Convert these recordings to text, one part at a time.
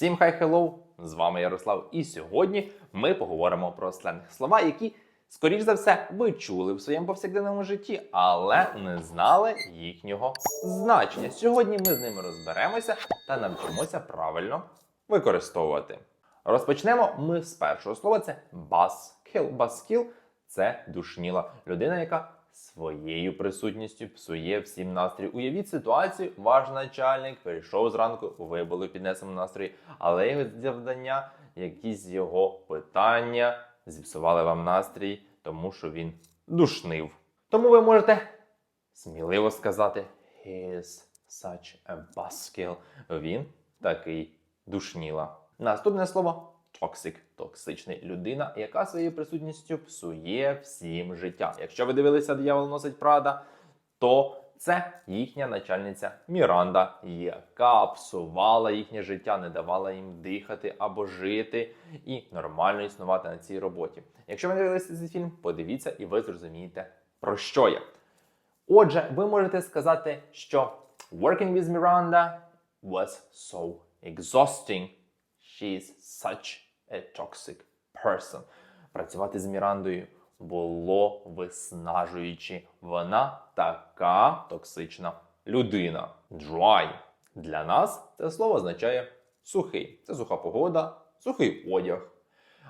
Всім хай хеллоу! З вами Ярослав. І сьогодні ми поговоримо про сленг слова, які, скоріш за все, ви чули в своєму повсякденному житті, але не знали їхнього значення. Сьогодні ми з ними розберемося та навчимося правильно використовувати. Розпочнемо ми з першого слова: це buzzkill. Buzzkill – це душніла людина, яка своєю присутністю псує всім настрій. Уявіть ситуацію, ваш начальник прийшов зранку, ви були в піднесеному настрої, але його завдання, якісь його питання зіпсували вам настрій, тому що він душнив. Тому ви можете сміливо сказати «He is such a buzzkill». Він такий душніла. Наступне слово toxic – токсичний людина, яка своєю присутністю псує всім життя. Якщо ви дивилися «Диявол носить Прада, то це їхня начальниця Міранда, яка псувала їхнє життя, не давала їм дихати або жити і нормально існувати на цій роботі. Якщо ви дивилися цей фільм, подивіться і ви зрозумієте, про що я. Отже, ви можете сказати, що working with Miranda was so exhausting. She's such a toxic person. Працювати з Мірандою було виснажуючи. Вона така токсична людина. Dry. Для нас це слово означає сухий. Це суха погода, сухий одяг.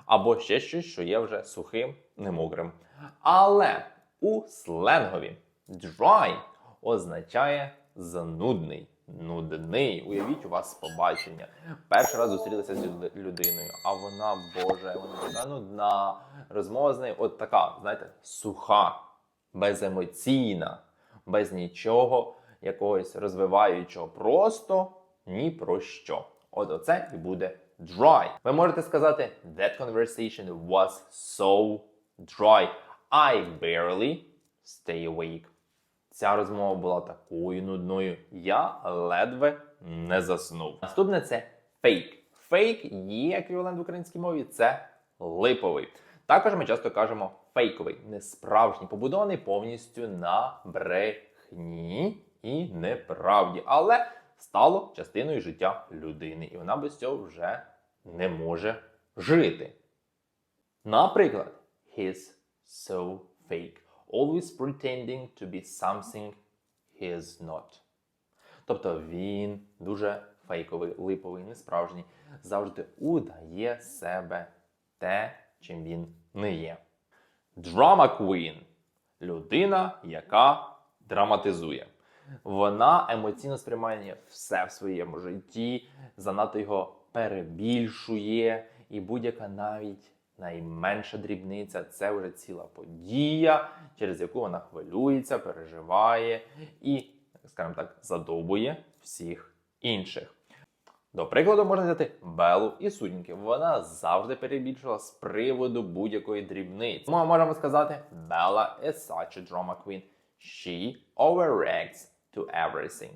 Або ще щось, що є вже сухим, не мокрим. Але у сленгові dry означає занудний, нудний.Уявіть, у вас побачення. Перший раз зустрілися з людиною, а вона, боже, вона така нудна. Розмова з нею от така, знаєте, суха, беземоційна, без нічого якогось розвиваючого, просто ні про що. От оце і буде dry. Ви можете сказати that conversation was so dry. I barely stay awake. Ця розмова була такою нудною. Я ледве не заснув. Наступне це фейк. Фейк є еквівалент в українській мові. Це липовий. Також ми часто кажемо фейковий, несправжній, побудований повністю на брехні і неправді, але стало частиною життя людини, і вона без цього вже не може жити. Наприклад, he's so fake, always pretending to be something he is not. Тобто він дуже фейковий, липовий, несправжній, завжди удає себе те, чим він не є. Drama Queen – людина, яка драматизує. Вона емоційно сприймає все в своєму житті, занадто його перебільшує, і будь-яка навіть найменша дрібниця це вже ціла подія, через яку вона хвилюється, переживає і, скажімо так, задовбує всіх інших. До прикладу, можна взяти Белу і сутінки. Вона завжди перебільшила з приводу будь-якої дрібниці. Ми можемо сказати Bella is such a drama queen. She overreacts to everything.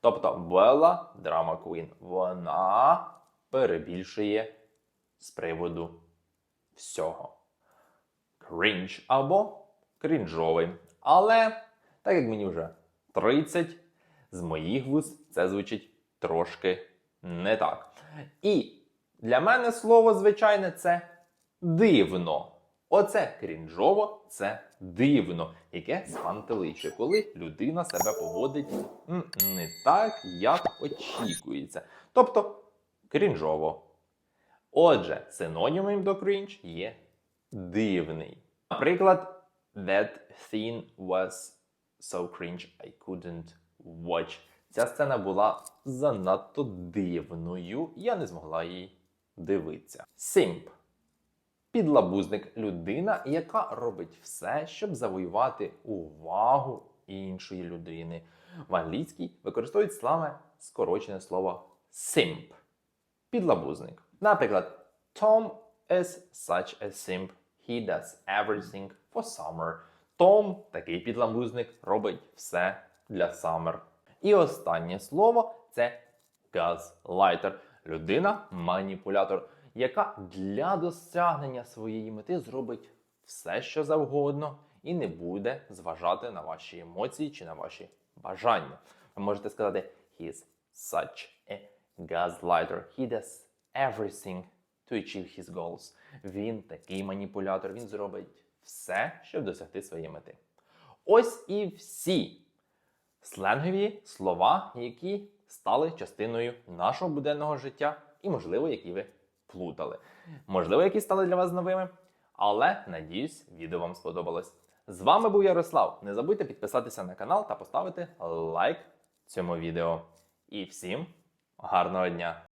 Тобто Белла драма queen. Вона перебільшує з приводу всього. Крінж або крінжовий. Але так як мені вже 30, з моїх вуст це звучить трошки не так. І для мене слово звичайне це дивно. Оце крінжово, це дивно, яке спантеличує, коли людина себе поводить не так, як очікується. Тобто крінжово. Отже, синонімом до крінж є дивний. Наприклад, that scene was so cringe I couldn't watch. Ця сцена була занадто дивною, я не змогла її дивитися. Simp. Підлабузник людина, яка робить все, щоб завоювати увагу іншої людини. В англійській використовують саме скорочене слово simp. Підлабузник. Наприклад, Tom is such a simp. He does everything for summer. Том, такий підлабузник, робить все для summer. І останнє слово це газлайтер. Людина, маніпулятор, яка для досягнення своєї мети зробить все, що завгодно, і не буде зважати на ваші емоції чи на ваші бажання. Ви можете сказати, he is such a gaslighter. He does everything to achieve his goals. Він такий маніпулятор, він зробить все, щоб досягти своєї мети. Ось і всі сленгові слова, які стали частиною нашого буденного життя, і, можливо, які ви плутали. Можливо, які стали для вас новими, але надіюсь, відео вам сподобалось. З вами був Ярослав. Не забудьте підписатися на канал та поставити лайк цьому відео. І всім гарного дня!